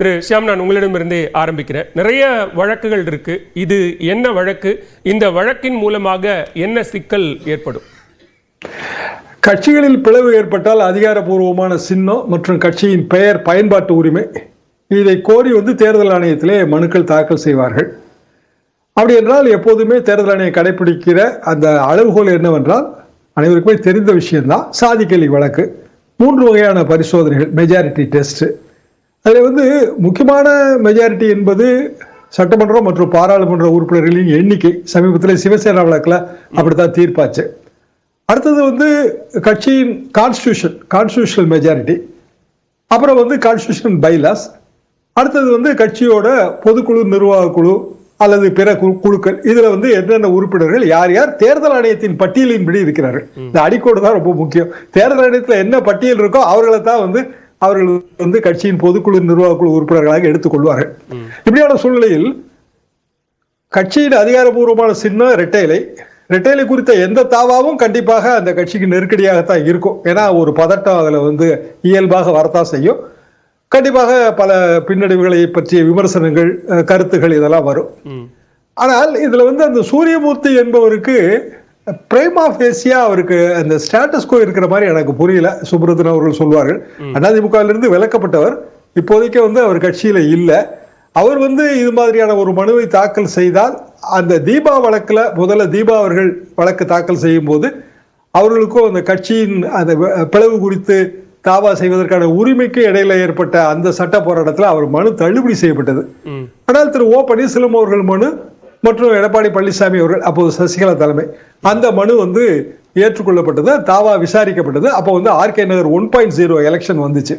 திரு ஷியாம் நான் உங்களிடமிருந்தே ஆரம்பிக்கிறேன். நிறைய வழக்குகள் இருக்கு. இது என்ன வழக்கு? இந்த வழக்கின் மூலமாக என்ன சிக்கல் ஏற்படும்? கட்சிகளில் பிளவு ஏற்பட்டால் அதிகாரப்பூர்வமான சின்னம் மற்றும் கட்சியின் பெயர் பயன்பாட்டு உரிமை. இதை கோரி வந்து தேர்தல் ஆணையத்திலே மனுக்கள் தாக்கல் செய்வார்கள். அப்படி என்றால் எப்போதுமே தேர்தல் ஆணையம் கடைபிடிக்கிற அந்த அளவுகோல் என்னவென்றால் அனைவருக்குமே தெரிந்த விஷயம்தான். சாதி கேள்வி வழக்கு. மூன்று வகையான பரிசோதனைகள் மெஜாரிட்டி டெஸ்ட் அதில் வந்து முக்கியமான மெஜாரிட்டி என்பது சட்டமன்றம் மற்றும் பாராளுமன்ற உறுப்பினர்களின் எண்ணிக்கை. சமீபத்தில் சிவசேனா வழக்கில் அப்படித்தான் தீர்ப்பாச்சு. அடுத்தது வந்து கட்சியின் கான்ஸ்டியூஷன் கான்ஸ்டியூஷனல் மெஜாரிட்டி அப்புறம் வந்து கான்ஸ்டியூஷன் பைலாஸ் அடுத்தது வந்து கட்சியோட பொதுக்குழு நிர்வாக குழு அல்லது பிற கு- குழுக்கள். இதுல வந்து என்னென்ன உறுப்பினர்கள் யார் யார் தேர்தல் ஆணையத்தின் பட்டியலின்படி இருக்கிறார்கள். இந்த அடிக்கோடு தான் ரொம்ப முக்கியம். தேர்தல் ஆணையத்துல என்ன பட்டியல் இருக்கோ அவர்களை தான் வந்து அவர்கள் வந்து கட்சியின் பொதுக்குழு நிர்வாக குழு உறுப்பினர்களாக எடுத்துக்கொள்வார்கள் இப்படியான சூழ்நிலையில் கட்சியின் அதிகாரப்பூர்வமான சின்னம் ரெட்டைலை ரெட்டைலை குறித்த எந்த தாவாவும் கண்டிப்பாக அந்த கட்சிக்கு நெருக்கடியாகத்தான் இருக்கும். ஏன்னா ஒரு பதட்டம் அதுல வந்து இயல்பாக வரத்தான் செய்யும். கண்டிப்பாக பல பின்னடைவுகளை பற்றிய விமர்சனங்கள் கருத்துகள் இதெல்லாம் வரும். ஆனால் இதுல வந்து அந்த சூரியமூர்த்தி என்பவருக்கு பிரேமா ஃபேசியா அவருக்கு அந்த ஸ்டேட்டஸ் கோ இருக்கிற மாதிரி எனக்கு புரியல. சுப்ரதன் அவர்கள் சொல்வார்கள். அதிமுகவிலிருந்து விலக்கப்பட்டவர். இப்போதைக்கு வந்து அவர் கட்சியில இல்ல. அவர் வந்து இது மாதிரியான ஒரு மனுவை தாக்கல் செய்தால் அந்த தீபா வழக்குல முதல்ல தீபா அவர்கள் வழக்கு தாக்கல் செய்யும் போது அவர்களுக்கும் அந்த கட்சியின் அந்த பிளவு குறித்து தாவா செய்வதற்கான உரிமைக்கு இடையில ஏற்பட்ட அந்த சட்ட போராட்டத்தில் அவர் மனு தள்ளுபடி செய்யப்பட்டது. ஆனால் திரு ஓ பன்னீர்செல்வம் அவர்கள் மனு மற்றும் எடப்பாடி பழனிசாமி அவர்கள் அப்போது சசிகலா தலைமை. அந்த மனு வந்து ஏற்றுக்கொள்ளப்பட்டது தாவா விசாரிக்கப்பட்டது. அப்போ வந்து RK Nagar one point zero election வந்துச்சு.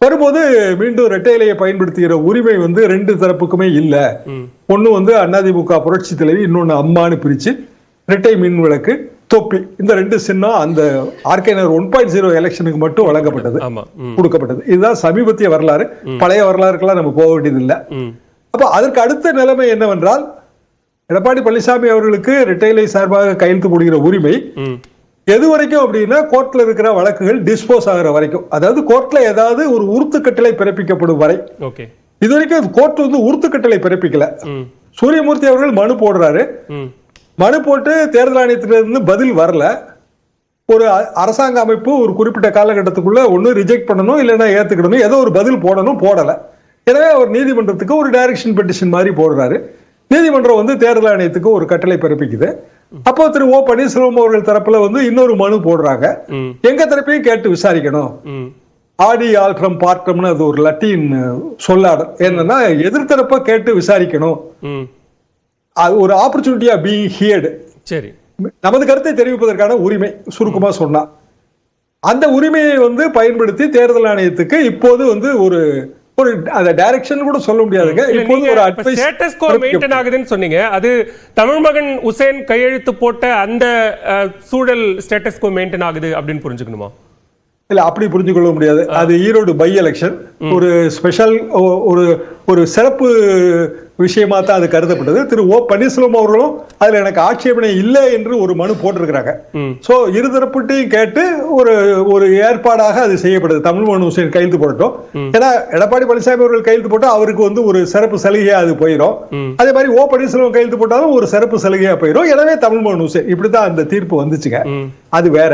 வரும்போது மீண்டும் இரட்டை இலையை பயன்படுத்துகிற உரிமை வந்து ரெண்டு தரப்புக்குமே இல்ல. ஒண்ணு வந்து அதிமுக புரட்சி தலைவி இன்னொன்னு அம்மான்னு பிரிச்சு இரட்டை மின் விளக்கு தொப்பி. இந்த ரெண்டு சின்னம் அந்த RK Nagar one point zero எலெக்ஷனுக்கு மட்டும் வழங்கப்பட்டது. கொடுக்கப்பட்டது. இதுதான் சமீபத்திய வரலாறு. பழைய வரலாறுக்கெல்லாம் நம்ம போக வேண்டியது இல்லை. அப்போ அதற்கு அடுத்த நிலைமை என்னவென்றால் எடப்பாடி பழனிசாமி அவர்களுக்கு ரிட்டைலை சார்பாக கையெழுத்து போடுகிற உரிமை. எது வரைக்கும் அப்படின்னா கோர்ட்ல இருக்கிற வழக்குகள் டிஸ்போஸ் ஆகிற வரைக்கும். அதாவது கோர்ட்ல ஏதாவது ஒரு உறுத்து கட்டளை பிறப்பிக்கப்படும் வரை. இது வரைக்கும் கோர்ட் வந்து உறுத்து கட்டளை பிறப்பிக்கல. சூரியமூர்த்தி அவர்கள் மனு போடுறாரு. மனு போட்டு தேர்தல் ஆணையத்திலிருந்து பதில் வரல. ஒரு அரசாங்க அமைப்பு ஒரு குறிப்பிட்ட காலகட்டத்துக்குள்ள ஒண்ணு ரிஜெக்ட் பண்ணணும் இல்லைன்னா ஏத்துக்கிடணும் ஏதோ ஒரு பதில் போடணும் போடல. எனவே அவர் நீதிமன்றத்துக்கு ஒரு டைரக்ஷன் பெட்டிஷன் மாதிரி போடுறாரு. நீதிமன்றம் வந்து தேர்தல் ஆணையத்துக்கு ஒரு கட்டளை பிறப்பிக்குது. அப்போ திரு ஓ பன்னீர்செல்வம் அவர்கள் தரப்புல வந்து இன்னொரு மனு போடுறாங்க. எங்க தரப்பையும் கேட்டு விசாரிக்கணும். ஆடி ஆல்ட்ரம் பார்ட்டம்னு அது ஒரு லத்தீன் சொல்லாடல் என்னன்னா எதிர்த்தரப்ப கேட்டு விசாரிக்கணும். அது ஒரு ஆப்பர்ச்சுனிட்டியா பீங் ஹியர்டு சரி. நமது கருத்தை தெரிவிப்பதற்கான உரிமை சுருக்கமா சொன்னா. அந்த உரிமையை வந்து பயன்படுத்தி தேர்தல் ஆணையத்துக்கு இப்போது வந்து ஒரு ஒரு அந்த டைரக்ஷன் கூட சொல்ல முடியாதுங்க. நீங்க ஒரு இப்ப அட்வைஸ் status quo maintain ஆகுதுன்னு சொன்னீங்க. அது தமிழ் மகன் உசேன் கையெழுத்து போட்ட அந்த சூழல் ஸ்டேட்டஸ் கோ மெயின்டைன் ஆகுது அப்படின்னு புரிஞ்சுக்கணுமா? இல்ல அப்படி புரிஞ்சு கொள்ள முடியாது அது ஈரோடு பை எலெக்ஷன் ஒரு ஸ்பெஷல் ஒரு ஒரு சிறப்பு விஷயமா தான் அது கருதப்பட்டது. திரு ஓ பன்னீர்செல்வம் அவர்களும் அதுல எனக்கு ஆட்சேபனை இல்லை என்று ஒரு மனு போட்டிருக்கிறாங்க. சோ இருதரப்புட்டையும் கேட்டு ஒரு ஒரு ஏற்பாடாக அது செய்யப்படுது. தமிழ் மனு ஹுசேன் கையெழுத்து போடட்டும். ஏன்னா எடப்பாடி பழனிசாமி அவர்கள் கையெழுத்து போட்டா அவருக்கு வந்து ஒரு சிறப்பு சலுகையா அது போயிடும். அதே மாதிரி ஓ பன்னீர்செல்வம் கையெழுத்து போட்டாலும் ஒரு சிறப்பு சலுகையா போயிடும் எனவே தமிழ் மனு ஹுசேன் இப்படித்தான் அந்த தீர்ப்பு வந்துச்சுங்க. அது வேற.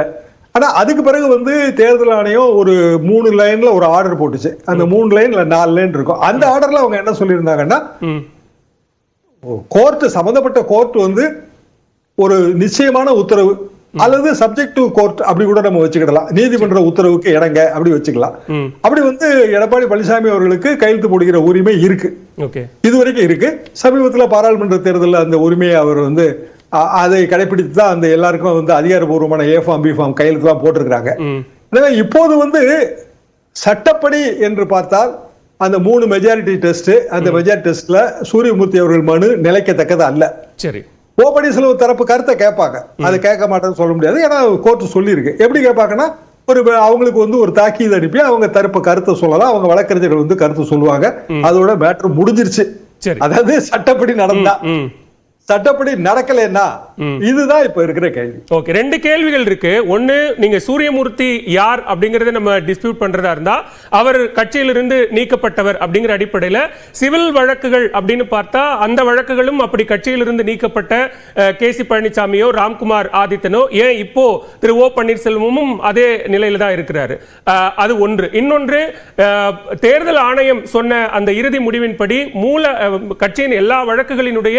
ஆனா அதுக்கு பிறகு வந்து தேர்தல் ஆணையம் ஒரு மூணு லைன்ல ஒரு ஆர்டர் போட்டுச்சு. அந்த மூணு லைன்ல நாலு லைன் இருக்கும். அந்த ஆர்டர்ல அவங்க என்ன சொல்லியிருந்தாங்கன்னா ம். கோர்ட் சம்பந்தப்பட்ட கோர்ட் வந்து ஒரு நிச்சயமான உத்தரவு அல்லது சப்ஜெக்ட் டு கோர்ட் அப்படி கூட நம்ம வச்சுக்கிடலாம். நீதிமன்ற உத்தரவுக்கு இடங்க அப்படி வச்சுக்கலாம். அப்படி வந்து எடப்பாடி பழனிசாமி அவர்களுக்கு கையெழுத்து போடுகிற உரிமை இருக்கு. இது வரைக்கும் இருக்கு. சமீபத்தில் பாராளுமன்ற தேர்தலில் அந்த உரிமையை அவர் வந்து அதை கடைபிடித்து தான் அந்த எல்லாருக்கும் வந்து அதிகாரப்பூர்வமான ஏ ஃபார்ம் பி ஃபார்ம் கையெழுத்து தான் போட்டிருக்கிறாங்க. எனவே இப்போது வந்து சட்டப்படி என்று பார்த்தால் அந்த மூணு மெஜாரிட்டி டெஸ்ட் அந்த மெஜாரிட்டி டெஸ்ட்ல சூரியமூர்த்தி அவர்கள் மனு நிலைக்கத்தக்கது அல்ல. சரி. ஓ பன்னீர்செல்வம் தரப்பு கருத்தை கேட்பாங்க. அது கேட்க மாட்டேன்னு சொல்ல முடியாது. ஏன்னா கோர்ட் சொல்லியிருக்கு. எப்படி கேட்பாங்கன்னா ஒரு அவங்களுக்கு வந்து ஒரு தாக்கீது அனுப்பி அவங்க தரப்பு கருத்தை சொல்லலாம். அவங்க வழக்கறிஞர்கள் வந்து கருத்து சொல்லுவாங்க. அதோட மேட்ரு முடிஞ்சிருச்சு. சரி. அதாவது சட்டப்படி நடந்தா. சட்டப்படி நடக்கலைன்னா இதுதான் இப்ப இருக்கிற கேள்வி. ஓகே ரெண்டு கேள்விகள் இருக்கு. ஒன்னு நீங்க சூரியமூர்த்தி யார் அப்படிங்கறத நம்ம டிஸ்பியூட் பண்றதா இருந்தா அவர் கட்சியிலிருந்து நீக்கப்பட்டவர் அப்படிங்கிற அடிப்படையில சிவில் வழக்குகள் அப்படின்னு பார்த்தா அந்த வழக்குகளும் அப்படி கட்சியிலிருந்து நீக்கப்பட்ட கே சி பழனிசாமியோ ராம்குமார் ஆதித்தனோ ஏன் இப்போ திரு ஓ பன்னீர்செல்வமும் அதே நிலையில தான் இருக்கிறாரு. அது ஒன்று. இன்னொன்று தேர்தல் ஆணையம் சொன்ன அந்த இறுதி முடிவின்படி மூல கட்சியின் எல்லா வழக்குகளினுடைய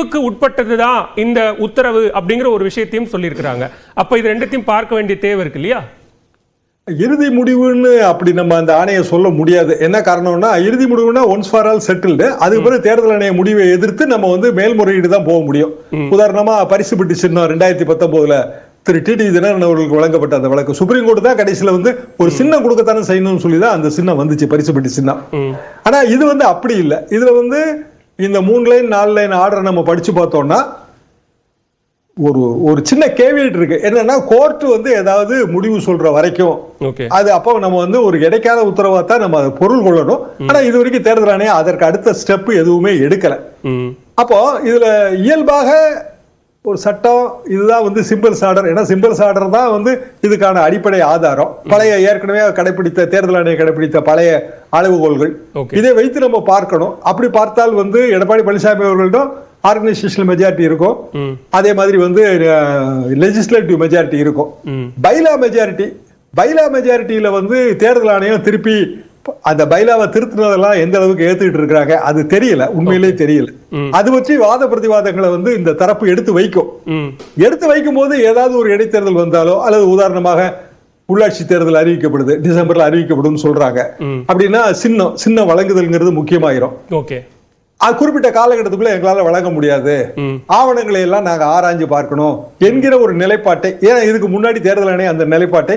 தீர்ப்புக்கு உட்பட்டதுதான் இந்த உத்தரவு அப்படிங்கிற ஒரு விஷயத்தையும் சொல்லியிருக்கிறாங்க. அப்ப இது ரெண்டுத்தையும் பார்க்க வேண்டிய தேவை இருக்கு இல்லையா? இறுதி முடிவுன்னு அப்படி நம்ம அந்த ஆணையை சொல்ல முடியாது. என்ன காரணம்னா இறுதி முடிவுனா ஒன்ஸ் ஃபார் ஆல் செட்டில்டு அதுக்கு பிறகு தேர்தல் ஆணைய முடிவை எதிர்த்து நம்ம வந்து மேல்முறையீடு தான் போக முடியும். உதாரணமா பரிசு பெட்டி சின்னம் ரெண்டாயிரத்தி பத்தொன்பதுல திரு டிடி தினகரன் அவர்களுக்கு வழங்கப்பட்ட அந்த வழக்கு. சுப்ரீம் கோர்ட் தான் கடைசியில வந்து ஒரு சின்னம் கொடுக்கத்தானே செய்யணும்னு சொல்லி தான் அந்த சின்னம் வந்துச்சு பரிசு பெட்டி சின்னம். ஆனா இது வந்து அப்படி இல்லை. இதுல வந்து இந்த மூணு லைன் நாலு லைன் ஆர்டரை நம்ம படிச்சு பார்த்தோம்னா ஒரு ஒரு சின்ன கேவியட் இருக்கு. என்னன்னா கோர்ட் வந்து ஏதாவது முடிவு சொல்ற வரைக்கும் அது அப்போ நம்ம வந்து ஒரு இடைக்கால உத்தரவா தான் நம்ம அதை பொருள் கொள்ளணும். ஆனா இது வரைக்கும் தேர்தல் ஆணையம் அதற்கு அடுத்த ஸ்டெப் எதுவுமே எடுக்கல. அப்போ இதுல இயல்பாக ஒரு சட்டம் இதுதான் வந்து சிம்பிள்ஸ் ஆர்டர் ஏன்னா சிம்பிள்ஸ் ஆர்டர் தான் வந்து இதுக்கான அடிப்படை ஆதாரம். பழைய ஏற்கனவே கடைபிடித்த தேர்தல் ஆணையம் கடைபிடித்த பழைய அளவுகோல்கள் Okay. இதை வைத்து நம்ம பார்க்கணும். அப்படி பார்த்தால் வந்து எடப்பாடி பழனிசாமி அவர்களிடம் ஆர்கனைசேஷனல் மெஜாரிட்டி இருக்கும். அதே மாதிரி வந்து லெஜிஸ்லேட்டிவ் மெஜாரிட்டி இருக்கும். பைலா மெஜாரிட்டி பைலா மெஜாரிட்டியில வந்து தேர்தல் ஆணையம் திருப்பி அந்த பைலாவை திருத்தினதெல்லாம் எந்த அளவுக்கு ஏத்துக்கிட்டு இருக்காங்க அது தெரியல. உண்மையிலேயே தெரியல. அது வச்சு வாத பிரதிவாதங்களை வந்து இந்த தரப்பு எடுத்து வைக்கும். எடுத்து வைக்கும் போது ஏதாவது ஒரு இடைத்தேர்தல் வந்தாலோ அல்லது உதாரணமாக உள்ளாட்சி தேர்தல் அறிவிக்கப்படுது டிசம்பர்ல அறிவிக்கப்படும் சொல்றாங்க. அப்படின்னா சின்னம் சின்னம் வழங்குதல்ங்கிறது முக்கியமாயிரும். குறிப்பிட்ட காலகட்டத்துக்குள்ள எங்களால வழங்க முடியாது. ஆவணங்களை எல்லாம் நாங்க ஆராய்ஞ்சு பார்க்கணும் என்கிற ஒரு நிலைப்பாட்டை ஏன்னா இதுக்கு முன்னாடி தேர்தல் ஆணையம் அந்த நிலைப்பாட்டை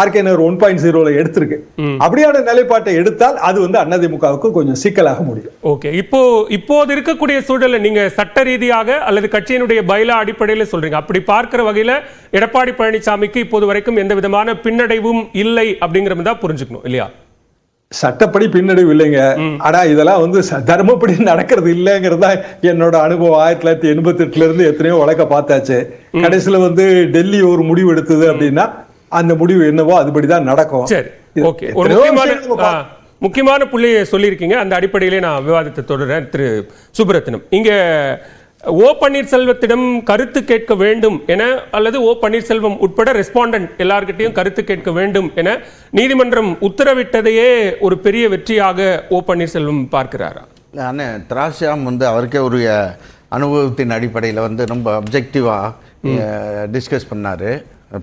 ஆர்கே நகர் ஒன் பாயிண்ட் ஜீரோல எடுத்திருக்கு. அப்படியான நிலைப்பாட்டை எடுத்தால் அது வந்து அதிமுகவுக்கு கொஞ்சம் சிக்கலாக முடியும். ஓகே. இப்போ இப்போது இருக்கக்கூடிய சூழல்ல நீங்க சட்ட ரீதியாக அல்லது கட்சியினுடைய பைலா அடிப்படையில் சொல்றீங்க. அப்படி பார்க்கிற வகையில எடப்பாடி பழனிசாமிக்கு இப்போது வரைக்கும் எந்த விதமான பின்னடைவும் இல்லை அப்படிங்கிறது தான் புரிஞ்சுக்கணும் இல்லையா? சட்டப்படி பின்னடைவு இல்லைங்க. ஆனா இதெல்லாம் வந்து தர்மப்படி நடக்கிறது இல்லைங்கிறதா என்னோட அனுபவம். ஆயிரத்தி தொள்ளாயிரத்தி எண்பத்தி எட்டுல இருந்து எத்தனையோ வழக்க பார்த்தாச்சு. கடைசியில வந்து டெல்லி ஒரு முடிவு எடுத்தது அப்படின்னா அந்த முடிவு என்னவோ அதுபடிதான் நடக்கும். சரி ஓகே. ஒரு முக்கியமான முக்கியமான புள்ளியை சொல்லியிருக்கீங்க. அந்த அடிப்படையிலே நான் விவாதத்தை தொடர்றேன் திரு சுப்ரத்தினம். இங்க ஓ பன்னீர்செல்வத்திடம் கருத்து கேட்க வேண்டும் என அல்லது ஓ பன்னீர்செல்வம் உட்பட ரெஸ்பாண்டன்ட் எல்லார்கிட்டையும் கருத்து கேட்க வேண்டும் என நீதிமன்றம் உத்தரவிட்டதையே ஒரு பெரிய வெற்றியாக ஓ பன்னீர்செல்வம் பார்க்கிறாரா? ஆனால் திராஷாம் வந்து அவருக்கே ஒரு அனுபவத்தின் அடிப்படையில் வந்து ரொம்ப அப்ஜெக்டிவாக டிஸ்கஸ் பண்ணார்.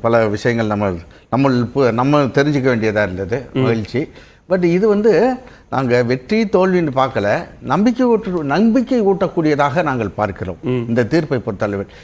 பல விஷயங்கள் நம்ம நம்ம நம்ம தெரிஞ்சுக்க வேண்டியதாக இருந்தது மகிழ்ச்சி. பட் இது வந்து நாங்கள் வெற்றி தோல்வின்னு பார்க்கல நம்பிக்கை ஊட்டு நம்பிக்கை ஊட்டக்கூடியதாக நாங்கள் பார்க்கிறோம். இந்த தீர்ப்பை பொறுத்தளவில்.